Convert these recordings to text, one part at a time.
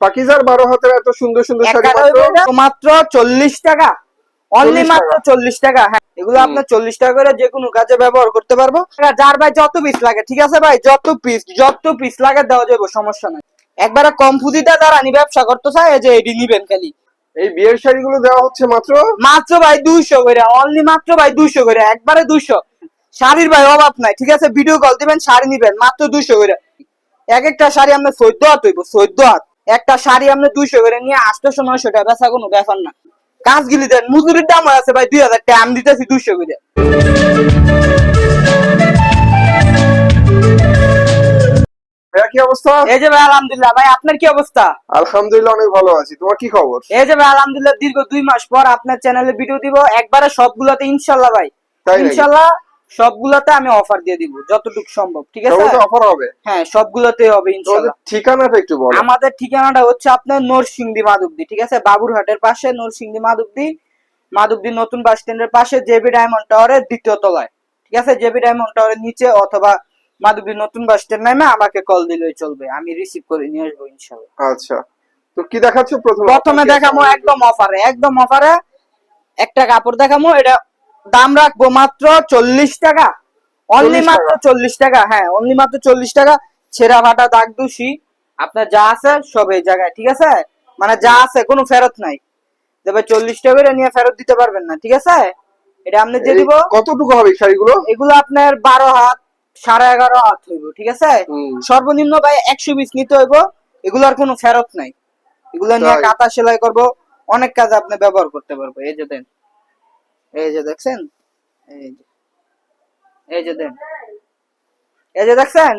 পাকিজার বারো হাতের এত সুন্দর সুন্দর শাড়ি মাত্র হইবে মাত্র চল্লিশ টাকা। অনলি মাত্র টাকা। চল্লিশ টাকা। হ্যাঁ এগুলো আপনার চল্লিশ টাকা করে যে কোনো কাজে ব্যবহার করতে পারব। যার ভাই যত পিস লাগে ঠিক আছে ভাই? যত পিস যত পিস লাগে দেওয়া যাবে সমস্যা নাই। একবারে কম পুঁজিটা দ্বারা নি ব্যবসা করতে চাই এই যে এডি নিবেন খালি। এই বিয়ের শাড়িগুলো দেওয়া হচ্ছে মাত্র? মাত্র ভাই দুইশো করে অনলি মাত্র ভাই দুইশো করে একবারে দুইশো। শাড়ির ভাই অভাব নাই ঠিক আছে? ভিডিও কল দিবেন শাড়ি নিবেন মাত্র দুইশো করে। এক একটা শাড়ি আপনার চোদ্দ হাত হইব চোদ্দ হাত। একটা শাড়ি আপনি দুইশো করে নিয়ে আটশো নয়শো টাকা বেচা কোনো ব্যাপার না। কাজ গিলি দেন মজুরির দাম আছে ভাই দুই হাজার টাকা আমি দিতেছি দুইশো করে। কি অবস্থা? এই যে ভাই আলহামদুলিল্লাহ। ভাই আপনার কি অবস্থা? আলহামদুলিল্লাহ অনেক ভালো আছি। তোমার কি খবর? এই যে ভাই আলহামদুলিল্লাহ দীর্ঘ দুই মাস পর আপনার চ্যানেলে ভিডিও দিব। একবারে সবগুলাতে ইনশাল্লাহ ভাই। ইনশাল্লাহ সবগুলাতে আমি অফার দিয়ে দিব যতটুকু সম্ভব ঠিক আছে? অফার হবে? হ্যাঁ সবগুলোতে হবে তোমাদের ইনশাল্লাহ ঠিকানাটা একটু বলো। আমাদের ঠিকানাটা হচ্ছে আপনার নরসিংদী মাধবদী ঠিক আছে? বাবুরহাটের পাশে নরসিংদী মাধবদী মাধবদী নতুন বাস স্ট্যান্ডের পাশে জেবি ডায়মন্ড টাওয়ারের দ্বিতীয় তলায় ঠিক আছে? জেবি ডায়মন্ড টাওয়ারের নিচে অথবা মাধবদী নতুন বাস স্ট্যান্ড নামে আমাকে কল দিলেই চলবে আমি রিসিভ করে নিয়ে আসব ইনশাল্লাহ। আচ্ছা। তো কি দেখাচ্ছ প্রথমে? প্রথমে দেখামো একদম অফারে একদম অফারে একটা কাপড় দেখামো এটা দাম রাখব মাত্র চল্লিশ টাকা। অনলি মাত্র? চল্লিশ টাকা হ্যাঁ অনলি মাত্র চল্লিশ টাকা। ছেঁড়া ফাটা দাগ দোষী আপনার যা আছে সব এই জায়গায় ঠিক আছে? মানে যা আছে কোনো ফেরত নাই। তবে চল্লিশ টাকা করে নিয়ে ফেরত দিতে পারবেন না ঠিক আছে? এটা আপনি এই দিব। কতটুকু হবে শাড়িগুলো? এগুলো আপনার বারো হাত সাড়ে এগারো হাত হইব ঠিক আছে? সর্বনিম্ন ভাই একশো পিস নিতে হইব। এগুলোর কোনো ফেরত নাই। এগুলো নিয়ে? কাঁথা সেলাই করব অনেক কাজ আপনি ব্যবহার করতে পারব এই যে দেন। এই যে দেখছেন? এই যে। এই যে দেন। এই যে দেখছেন?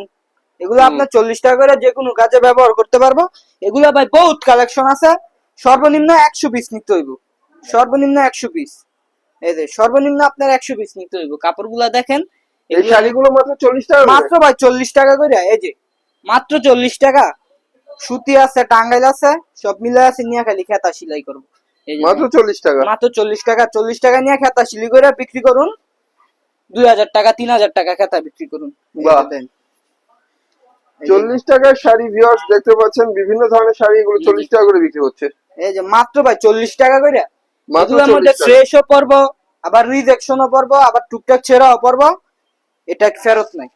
এগুলো আপনার চল্লিশ টাকা করে যে কোনো কাজে ব্যবহার করতে পারব। এগুলো ভাই বহুত কালেকশন আছে। সর্বনিম্ন একশো পিস নিতে হইব। সর্বনিম্ন একশো পিস এই যে সর্বনিম্ন আপনার একশো পিস নিতে হইব। কাপড়গুলা দেখেন এই শাড়িগুলো মাত্র চল্লিশ টাকা? মাত্র ভাই চল্লিশ টাকা করে এই যে মাত্র চল্লিশ টাকা। সুতি আছে টাঙ্গাইল আছে সব মিলে আছে নিয়ে খালি খেতা সেলাই করব। মাত্র চল্লিশ টাকা। মাত্র চল্লিশ টাকা চল্লিশ টাকা নিয়ে খেতা করে বিক্রি করুন। দুই হাজার টাকা তিন হাজার টাকা খেতা বিক্রি করুন। চল্লিশ টাকার শাড়ি ভিউয়ার্স দেখতে পাচ্ছেন বিভিন্ন ধরনের শাড়ি এগুলো চল্লিশ টাকা করে বিক্রি হচ্ছে। এই যে মাত্র ভাই চল্লিশ টাকা করে এগুলোর মধ্যে ফ্রেশও পড়ব আবার রিজেকশনও পড়ব আবার টুকটাক ছেঁড়াও পড়ব এটা ফেরত নাই।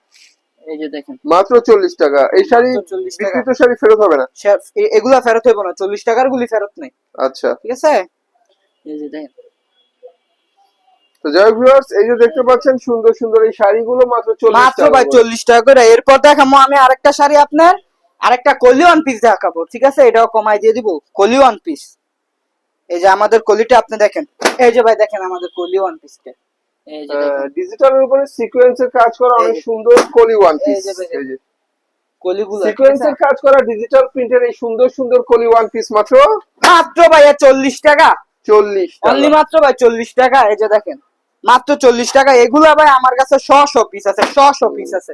এই যে দেখেন। মাত্র চল্লিশ টাকা। এই শাড়ি 40। বিক্রিত শাড়ি ফেরত হবে না? এগুলা ফেরত না। চল্লিশ টাকার গুলি ফেরত নাই। আচ্ছা। ঠিক আছে? এই যে দেখেন। তো যাই ভিউয়ার্স এই যে দেখতে পাচ্ছেন সুন্দর সুন্দর এই শাড়িগুলো মাত্র ভাই করে। চল্লিশ টাকা করে। এরপর দেখাবো আমি আরেকটা শাড়ি আপনার। আরেকটা কলি ওয়ান পিস দেখাবো। ঠিক আছে? এটাও কমাই দিয়ে দিব। কলি ওয়ান পিস এই যে আমাদের কলিটা আপনি দেখেন। এই যে ভাই দেখেন আমাদের কলি ওয়ান পিসটা ডিজিটালের উপরে সিকোয়েন্সের কাজ করা অনেক সুন্দর কলি ওয়ান পিস এই যে। কলিগুলো সিকোয়েন্সের কাজ করা ডিজিটাল প্রিন্টের এই সুন্দর সুন্দর কলি ওয়ান পিস মাত্র মাত্র ভাইয়া চল্লিশ টাকা। চল্লিশ অনলি মাত্র ভাই চল্লিশ টাকা এই যে দেখেন। মাত্র চল্লিশ টাকা এগুলা ভাই আমার কাছে শ শ পিস আছে শ শ পিস আছে।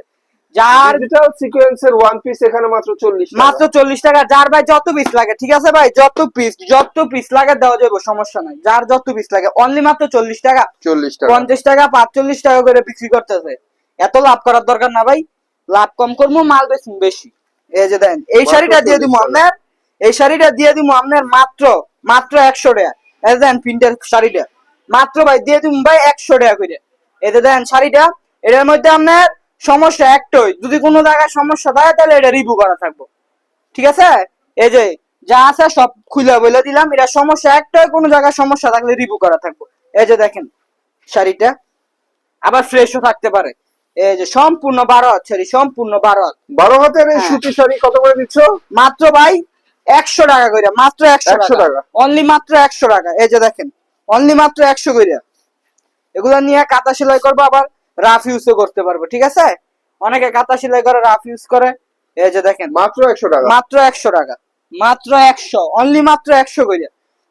যার ডিজিটাল সিকোয়েন্সের ওয়ান পিস এখানে মাত্র চল্লিশ মাত্র চল্লিশ টাকা যার ভাই যত পিস লাগে ঠিক আছে ভাই? যত পিস যত পিস লাগে দেওয়া যাবে সমস্যা নাই। যার যত পিস লাগে অনলি মাত্র চল্লিশ টাকা। চল্লিশ টাকা। পঞ্চাশ টাকা পাঁচচল্লিশ টাকা করে বিক্রি করতেছে এত লাভ করার দরকার না ভাই। লাভ কম করব মাল বেশি বেশি। এই যে দেন এই শাড়িটা দিয়ে 40 দিব। আপনার। এই শাড়িটা দিয়ে দিব আপনার মাত্র মাত্র একশো টাকা। এই যে দেন প্রিন্টের শাড়িটা। মাত্র ভাই দিয়ে দিব ভাই একশো টাকা করে। এই যে দেন শাড়িটা। এটার মধ্যে আপনার সমস্যা একটাই যদি কোনো জায়গায় সমস্যা থাকে তাহলে এটা রিভিউ করা থাকব। ঠিক আছে? এই যে যা আছে সব খুলে বলে দিলাম এটা সমস্যা একটাই কোনো জায়গায় সমস্যা থাকলে রিভিউ করা থাকব। এই যে দেখেন শাড়িটা আবার ফ্রেশও থাকতে পারে। এই যে সম্পূর্ণ বারো হাত শাড়ি সম্পূর্ণ বারো হাত। বারো হাতের এই হ্যাঁ। সুতি শাড়ি কত করে দিচ্ছ? মাত্র ভাই একশো টাকা করে মাত্র একশো 100 টাকা। টাকা। অনলি মাত্র একশো টাকা। এই যে দেখেন অনলি মাত্র একশো করে এগুলো নিয়ে কাঁথা সেলাই করব আবার। রাফ ইউজও করতে পারব ঠিক আছে? অনেকে কাঁথা সেলাই করে রাফ ইউজ করে। এই যে দেখেন মাত্র একশো টাকা। মাত্র একশো টাকা মাত্র একশো অনলি মাত্র একশো করে।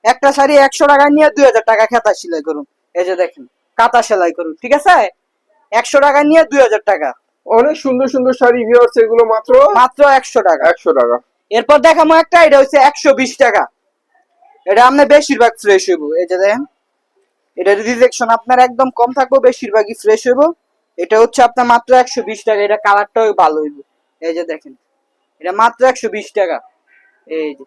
একটা শাড়ি একশো টাকা নিয়ে দুই হাজার টাকা খেতা সেলাই করুন। এই যে দেখেন কাঁথা সেলাই করুন ঠিক আছে? একশো টাকা নিয়ে দুই হাজার টাকা। অনেক সুন্দর সুন্দর শাড়ি ভিউয়ার্স এগুলো মাত্র মাত্র একশো টাকা। একশো টাকা। এরপর দেখাবো একটা এটা হচ্ছে একশো বিশ টাকা। এটা আপনার বেশিরভাগ ফ্রেশ হইব। এই যে দেখেন এটা রিজেকশন আপনার একদম কম থাকব বেশিরভাগই ফ্রেশ হইব। এটা হচ্ছে আপনার মাত্র একশো বিশ টাকা এটা কালারটাও ভালো হইব। এই যে দেখেন এটা মাত্র একশো বিশ টাকা। এই যে।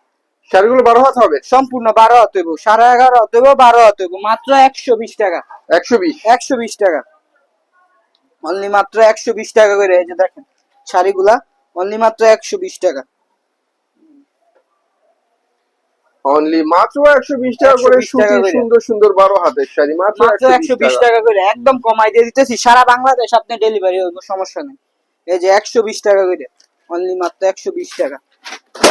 শাড়িগুলো বারো হাত হবে? সম্পূর্ণ বারো হাত হইব সাড়ে এগারো হাত হইব বারো হাত হইব মাত্র একশো বিশ টাকা। একশো বিশ? একশো বিশ টাকা। অনলি মাত্র একশো বিশ টাকা করে এই যে দেখেন শাড়িগুলা অনলি মাত্র একশো বিশ টাকা। অনলি মাত্র একশো বিশ টাকা করে 120 টাকা করে। সুন্দর সুন্দর বারো হাতের শাড়ি মাত্র মাত্র একশো বিশ টাকা। টাকা করে একদম কমাই দিয়ে দিতেছি। সারা বাংলাদেশ আপনি ডেলিভারি হইব সমস্যা নেই। এই যে একশো বিশ টাকা করে অনলি মাত্র একশো বিশ টাকা।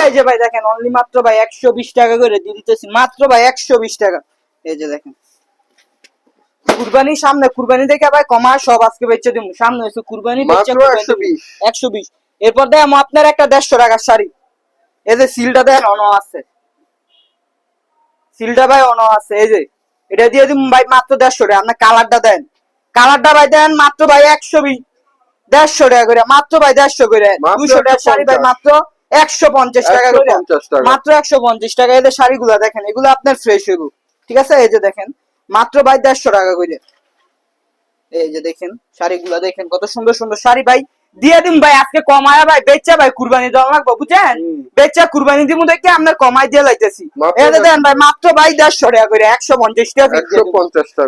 এই যে ভাই দেখেন অনলি মাত্র ভাই একশো বিশ টাকা করে দিয়ে দিতেছি। মাত্র ভাই একশো বিশ টাকা। এই যে দেখেন। কুরবানির সামনে কুরবানি দেখে ভাই কমা সব আজকে বেচে দিব সামনে হচ্ছে কুরবানি বিশ। একশো বিশ। এরপর দেখ আপনার একটা দেড়শো টাকার শাড়ি। এই যে সিলটা দেন অন আছে। সিলটা ভাই অন আছে এই যে এটা দিয়ে দিন ভাই মাত্র দেড়শো টাকা আপনার কালারটা দেন। কালারটা ভাই দেন মাত্র ভাই একশো বিশ দেড়শো টাকা করে মাত্র ভাই দেড়শো করে দুশো টাকা শাড়ি ভাই মাত্র একশো পঞ্চাশ টাকা করে। মাত্র একশো পঞ্চাশ টাকা এদের শাড়িগুলো দেখেন এগুলো আপনার ফ্রেশ হইব। ঠিক আছে এই যে দেখেন মাত্র ভাই দেড়শো টাকা করে। এই যে দেখেন শাড়িগুলো দেখেন কত সুন্দর সুন্দর শাড়ি ভাই। দিয়ে দিন ভাই আজকে কমায়া ভাই বেচা ভাই কুরবানি দেওয়া লাগবো বুঝছেন? বেচা কুরবানি দিব দেখে আপনার কমাই দিয়ে লাইতেছি। দেন। ভাই মাত্র ভাই দেড়শো টাকা করে একশো পঞ্চাশ টাকা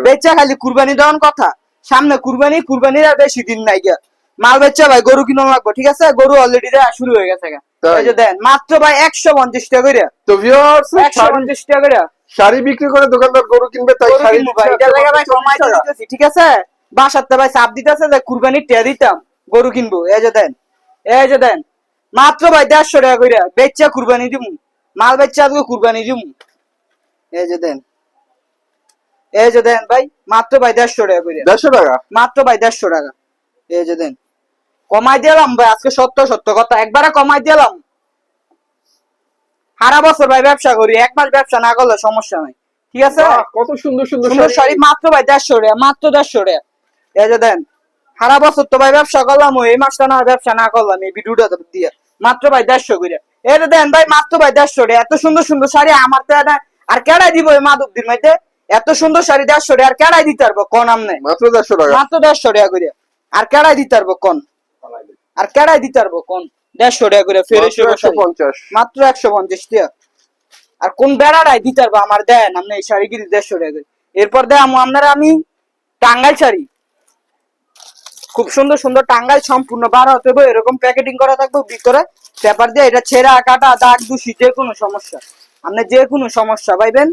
বেচা খালি কুরবানি দেওয়ার কথা। সামনে কুরবানি কুরবানির আর বেশি দিন নাই গিয়া। মাল বেচা ভাই গরু কিনো লাগবো ঠিক আছে? গরু অলরেডি দেওয়া শুরু হয়ে গেছে দেন মাত্র ভাই একশো পঞ্চাশ টাকা করে। তো একশো পঞ্চাশ টাকা করে। শাড়ি বিক্রি করে দোকানদার গরু কিনবে তাই শাড়ি ভাই ঠিক আছে? বাসাতে ভাই চাপ দিতেছে যে কুরবানির টিয়া দিতাম। গরু কিনবো এই যে দেন এই যে দেন। মাত্র ভাই দেড়শো টাকা করে বেচা কুরবানি দিমু মাল বেচা আজকে কুরবানি দিমু। এই যে দেন এই যে দেন ভাই মাত্র ভাই দেড়শো টাকা করে দেড়শো টাকা? মাত্র ভাই দেড়শো টাকা। এই যে দেন কমাই দিলাম ভাই আজকে সত্য সত্য কথা একবারে কমাই দিলাম। সারা বছর ভাই ব্যবসা করি এক মাস ব্যবসা না করলে সমস্যা নাই। ঠিক আছে? কত সুন্দর সুন্দর শাড়ি মাত্র ভাই দেড়শো টাকা মাত্র দেড়শো টাকা। এই যে দেন সারা বছর তো ভাই ব্যবসা করলাম এই মাসটা না ব্যবসা না করলাম এই ভিডিওটা দিয়ে। মাত্র ভাই দেড়শো করে। যে দেন ভাই মাত্র ভাই দেড়শো টাকা এত সুন্দর সুন্দর শাড়ি আমার তো আর কেডাই দিব এই মাধবদির মধ্যে? এত সুন্দর শাড়ি দেড়শো টাকা আর কেডাই দিতে পারব কোন আমনে মাত্র দেড়শো টাকা। মাত্র দেড়শো টাকা করে। আর কেডাই দিতে পারব কোন? আর কেডাই দিতে পারব কোন? দেড়শো টাকা করে ফেরে পঞ্চাশ। মাত্র একশো পঞ্চাশ টাকা আর কোন বেড়াটাই দিতে পারব? আমার দেন আপনি এই শাড়ি কিনে দেড়শো টাকা করে। এরপর দেন আপনারা আমি টাঙ্গাইল শাড়ি। খুব সুন্দর সুন্দর টাঙ্গাইল সম্পূর্ণ বার হতে হবে এরকম প্যাকেটিং করা থাকবে ভিতরে। পেপার দিয়ে এটা ছেঁড়া কাটা দাগ দূষি যে কোনো সমস্যা। আপনি যে কোনো সমস্যা পাইবেন?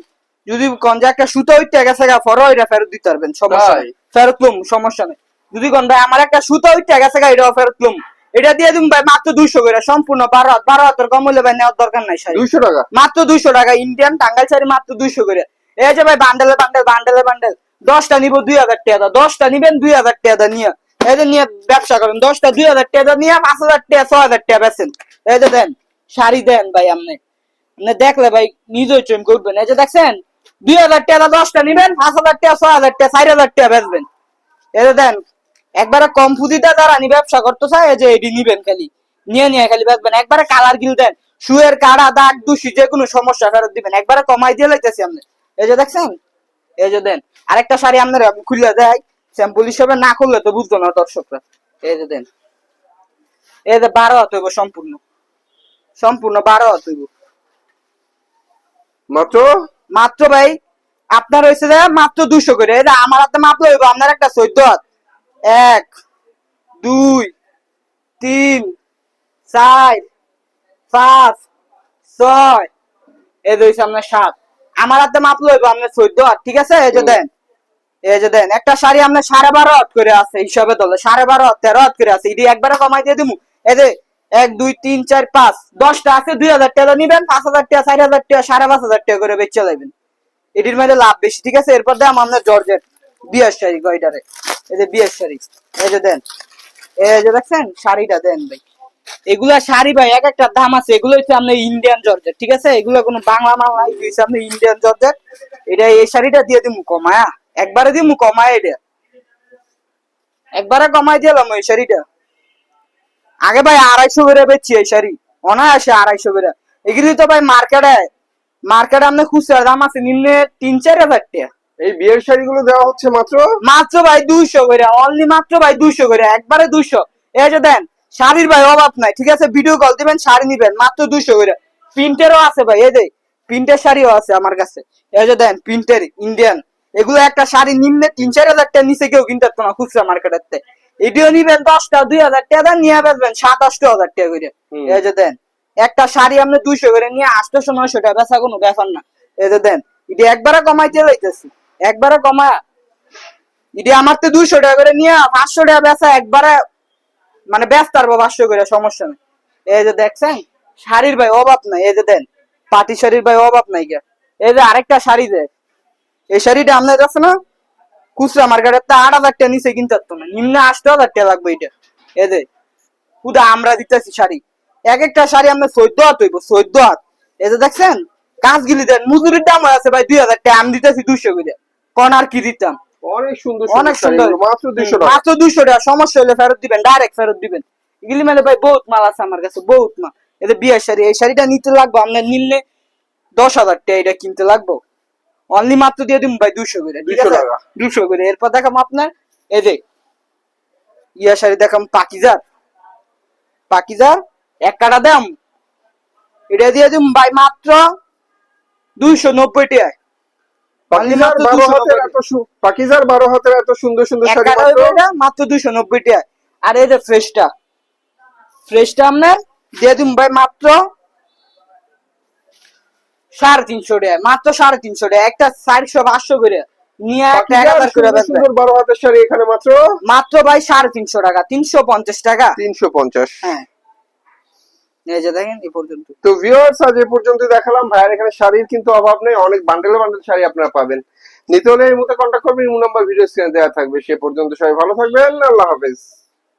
যদি কোন যে একটা সুতো উঠতে গেছে গা ফরো এটা ফেরত দিতে পারবেন সমস্যা নেই। ফেরত লুম সমস্যা নেই। যদি কোন ভাই আমার একটা সুতো উঠতে গেছে গা এটাও ফেরত লুম। এটা দিয়ে দিন ভাই মাত্র দুইশো করে সম্পূর্ণ বারো হাত বারো হাতের কম হলে ভাই নেওয়ার দরকার নাই শাড়ি দুইশো টাকা? মাত্র দুইশো টাকা ইন্ডিয়ান টাঙ্গাইল শাড়ি মাত্র দুইশো করে। এই যে ভাই বান্ডেলে বান্ডেল বান্ডেলে বান্ডেল দশটা নিবো দুই হাজার টাকা দশটা নিবেন দুই হাজার টাকা নিয়ে। যে নিয়ে ব্যবসা করেন, দশটা, দুই হাজার টাকা নিয়ে পাঁচ হাজার টাকা, ছয় হাজার টাকা বেছেন এই যে দেন, শাড়ি দেন ভাই আপনি। দেখলে ভাই নিজেই চয়েন করবেন। এই যে দেখছেন, দুই হাজার টাকা দশটা নিবেন, পাঁচ হাজার টাকা, ছয় হাজার টাকা, চার হাজার টাকা বেচবেন। এই যে দেন, একবারে কম ফুদিতে যারা নি ব্যবসা করতে চায় এই যে এটি নিবেন খালি। নিয়ে নিয়ে খালি বেচবেন। একবারে কালার গিল দেন শুয়ের কাড়া, দাগ, দূষি, যে কোনো সমস্যা ফেরত দিবেন। একবারে কমাই দিয়ে লাইতেছি আপনি। এই যে দেখছেন, এই যে দেন, আরেকটা শাড়ি আপনার আমি খুলে দেয় স্যাম্পল হিসেবে না করলে তো বুঝতো না দর্শকরা। এই যে দেন। এই যে বারো হাত হইব সম্পূর্ণ। সম্পূর্ণ বারো হাত হইব। মাত্র? মাত্র ভাই আপনার হয়েছে যে মাত্র দুশো করে। এই যে আমার হাতে মাপলে হইব আপনার একটা চোদ্দ হাত। এক দুই তিন চার পাঁচ ছয়। এই যে হইছে আপনার সাত। আমার হাতে মাপলে হইব আপনার চোদ্দ হাত ঠিক আছে? এই যে দেন। এই যে দেন, একটা শাড়ি আপনার সাড়ে বারো করে আছে হিসাবে সাড়ে বারো তেরো করে আছে। একবারে কমাই দিয়ে এই যে, এক, দুই, তিন, চার, পাঁচ, দশটা আছে, দুই হাজার টাকা নিবেন, পাঁচ হাজার টাকা, চার হাজার টাকা, সাড়ে পাঁচ হাজার টাকা করে বেচে এটির মধ্যে লাভ বেশি, ঠিক আছে? এরপর দাম আপনার জর্জেট বিয়ের শাড়ি এই যে বিয়ের শাড়ি। এই যে দেন, এই যে দেখছেন, শাড়িটা দেন ভাই। এগুলা শাড়ি ভাই, এক একটা দাম আছে এগুলো হচ্ছে আপনার ইন্ডিয়ান জর্জেট ঠিক আছে? এগুলো কোনো বাংলা মাল নাই হচ্ছে আপনার ইন্ডিয়ান জর্জেট এটা এই শাড়িটা দিয়ে দিমু কমায়া। একবারে দিমু কমায় এটা একবারে কমাই দিলাম ওই শাড়িটা। আগে ভাই আড়াইশো করে বেচছি এই শাড়ি। অনায়াসে আড়াইশো করে। এগুলি তো ভাই মার্কেটে মার্কেটে আপনার খুচরা দাম আছে নিম্নে তিন চার হাজার টাকা। এই বিয়ের শাড়িগুলো দেওয়া হচ্ছে মাত্র? মাত্র ভাই দুইশো করে অনলি মাত্র ভাই দুইশো করে একবারে দুইশো। এই যে দেন শাড়ির ভাই অভাব নাই ঠিক আছে? ভিডিও কল দিবেন শাড়ি নিবেন মাত্র দুইশো করে। প্রিন্টেরও আছে ভাই এই যে প্রিন্টের শাড়িও আছে আমার কাছে। এই যে দেন প্রিন্টের ইন্ডিয়ান এগুলো একটা শাড়ি নিম্নে তিন চার হাজার টাকা নিচে কেউ কিনতে পারতো না খুচরা মার্কেটের এটিও নিবেন দশটা দুই হাজার টাকা নিয়ে বেচবেন সাত আষ্ট হাজার টাকা করে। এই যে দেন একটা শাড়ি আপনি দুইশো করে নিয়ে আটশোশো নয়শো টাকা বেচা কোনো ব্যাপার না। এই যে দেন এটি একবারে কমাইতে লইতেছি একবারে কমা এটি আমার তো দুইশো টাকা করে নিয়ে পাঁচশো টাকা বেচা একবারে মানে ব্যস্ত পারব পাঁচশো করে সমস্যা নেই। এই যে দেখছেন শাড়ির ভাই অভাব নাই। এই যে দেন পাটি শাড়ির ভাই অভাব নাই গা এই যে আরেকটা শাড়ি দেয় এই শাড়িটা আপনার আছে না? খুচরা মার্কেটের তা আট হাজার টাকা নিচে কিনতে পারতো না। নিম্নে আষ্ট হাজার টাকা লাগবে এটা। এই যে পুরা আমরা দিতেছি শাড়ি। এক একটা শাড়ি আপনার চোদ্দ হাত হইব চোদ্দ হাত। যে দেখছেন কাঁচ গিলি দেন মজুরির দাম আছে ভাই দুই হাজার টাকা আমি দিতেছি দুইশো করে। কোন আর কি দিতাম? অনেক সুন্দর অনেক সুন্দর সুন্দর। মাত্র দুইশো টাকা। মাত্র দুইশো টাকা সমস্যা হলে ফেরত দিবেন ডাইরেক্ট ফেরত দিবেন। এগুলি মানে ভাই বহুত মাল আছে আমার কাছে বহুত মাল। এটা বিয়ের শাড়ি এই শাড়িটা নিতে লাগবো আপনার নিলে দশ হাজার টাকা এটা কিনতে লাগবে। অনলি মাত্র দিয়ে দিন ভাই দুশো করে ঠিক 200 আছে টাকা। দুশো করে। এরপর দেখাম আপনার এই যে ইয়া শাড়ি দেখাম পাকিজার। পাকিজার এক কাটা দাম। এটা দিয়ে দিন ভাই মাত্র দুইশো নব্বই টাকায়। Only পাকিজার মাত্র বারো হাতের এত সু- বারো হাতের এত সুন্দর সুন্দর শাড়ি মাত্র মাত্র দুইশো নব্বই টাকা আর এই যে ফ্রেশটা ফ্রেশটা আপনার দিয়ে দিন ভাই মাত্র সাড়ে তিনশো টাকা মাত্র সাড়ে তিনশো টাকা একটা চারশো পাঁচশো করে মাত্র? ভাই সাড়ে তিনশো টাকা তিনশো পঞ্চাশ টাকা। তিনশো পঞ্চাশ। হ্যাঁ। এই যে দেখেন এই পর্যন্ত। তো ভিউয়ার্স আজ এ পর্যন্ত দেখালাম। ভাইয়ের এখানে শাড়ির কিন্তু অভাব নেই অনেক বান্ডেলে বান্ডেল শাড়ি আপনারা পাবেন। নিতে হলে এই মুহূর্তে কন্ট্যাক্ট করবেন ইমু নাম্বার ভিডিও স্ক্রিনে দেওয়া থাকবে। সে পর্যন্ত সবাই ভালো থাকবেন আল্লাহ হাফেজ।